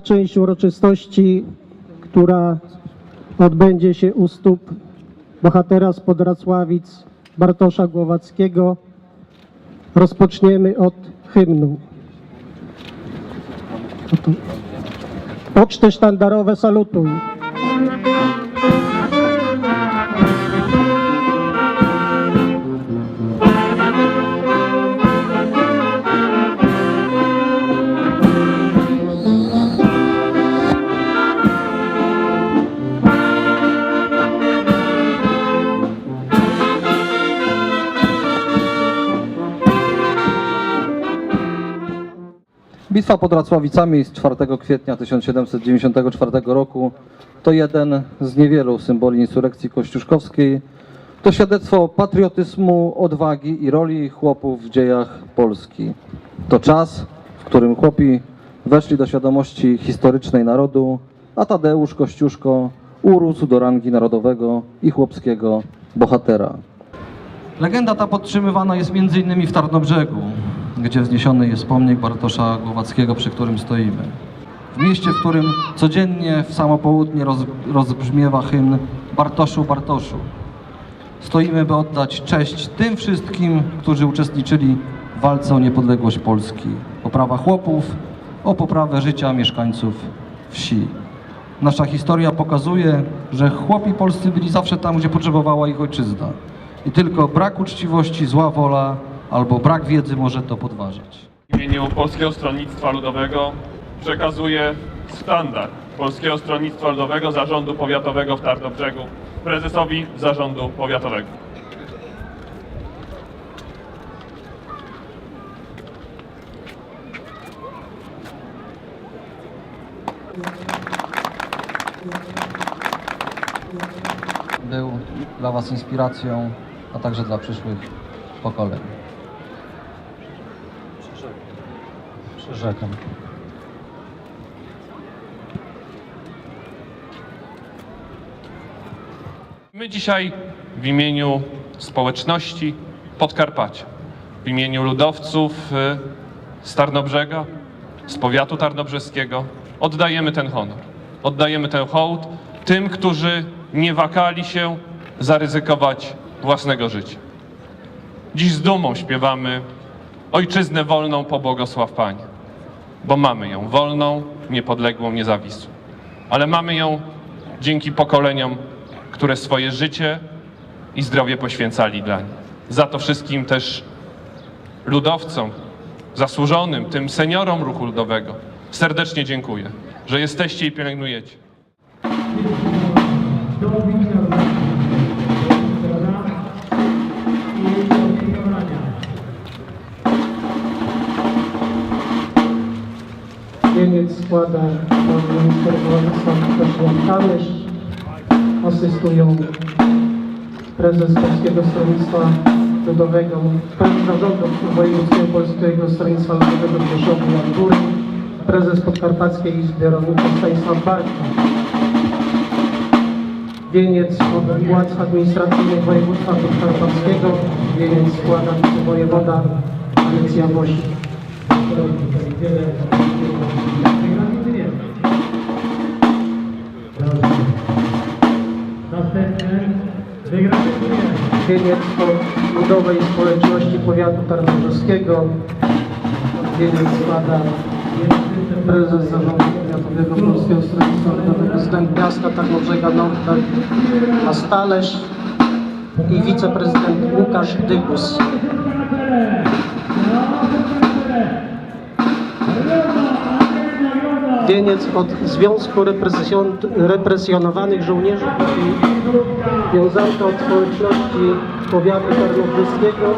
część uroczystości, która odbędzie się u stóp bohatera z Podracławic Bartosza Głowackiego, rozpoczniemy od hymnu. Poczty sztandarowe salutuj. Bitwa pod Racławicami z 4 kwietnia 1794 roku to jeden z niewielu symboli insurrekcji kościuszkowskiej. To świadectwo patriotyzmu, odwagi i roli chłopów w dziejach Polski. To czas, w którym chłopi weszli do świadomości historycznej narodu, a Tadeusz Kościuszko urósł do rangi narodowego i chłopskiego bohatera. Legenda ta podtrzymywana jest m.in. w Tarnobrzegu, gdzie wzniesiony jest pomnik Bartosza Głowackiego, przy którym stoimy. W mieście, w którym codziennie w samo południe roz, rozbrzmiewa hymn Bartoszu, Bartoszu. Stoimy, by oddać cześć tym wszystkim, którzy uczestniczyli w walce o niepodległość Polski, o prawa chłopów, o poprawę życia mieszkańców wsi. Nasza historia pokazuje, że chłopi polscy byli zawsze tam, gdzie potrzebowała ich ojczyzna. I tylko brak uczciwości, zła wola albo brak wiedzy może to podważać. W imieniu Polskiego Stronnictwa Ludowego przekazuję sztandar Polskiego Stronnictwa Ludowego Zarządu Powiatowego w Tarnobrzegu prezesowi Zarządu Powiatowego. Był dla Was inspiracją, a także dla przyszłych pokoleń. Przyrzekam. My dzisiaj w imieniu społeczności Podkarpacia, w imieniu ludowców y, z Tarnobrzega, z powiatu tarnobrzeskiego oddajemy ten honor. Oddajemy ten hołd tym, którzy nie wakali się zaryzykować własnego życia. Dziś z dumą śpiewamy Ojczyznę wolną pobłogosław Panie, bo mamy ją wolną, niepodległą, niezawisłą. Ale mamy ją dzięki pokoleniom, które swoje życie i zdrowie poświęcali dla niej. Za to wszystkim też ludowcom, zasłużonym, tym seniorom ruchu ludowego serdecznie dziękuję, że jesteście i pielęgnujecie. Pan minister Władysław Kaszlan-Kamysz. Asystują prezes Polskiego Stronnictwa Ludowego, prezes zarządu wojewódzkiego Polskiego Stronnictwa Ludowego w Rzeszowie Jan Góry, prezes Podkarpackiej Izby Rolników Stanisław Bartka. Wieniec od władz administracyjnych województwa podkarpackiego. Wieniec składa wicewojewoda Alicja Wosik. Od Ludowej Społeczności Powiatu Tarnobrzeskiego. Wieniec składa prezes Zarządu Powiatowego Polskiego Stronnictwa Ludowego prezydent miasta Tarnobrzega Norbert Mastalerz i wiceprezydent Łukasz Dybus. Wieniec od Związku Represjon- Represjonowanych Żołnierzy i wiązanka od społeczności powiatu tarnobrzeskiego.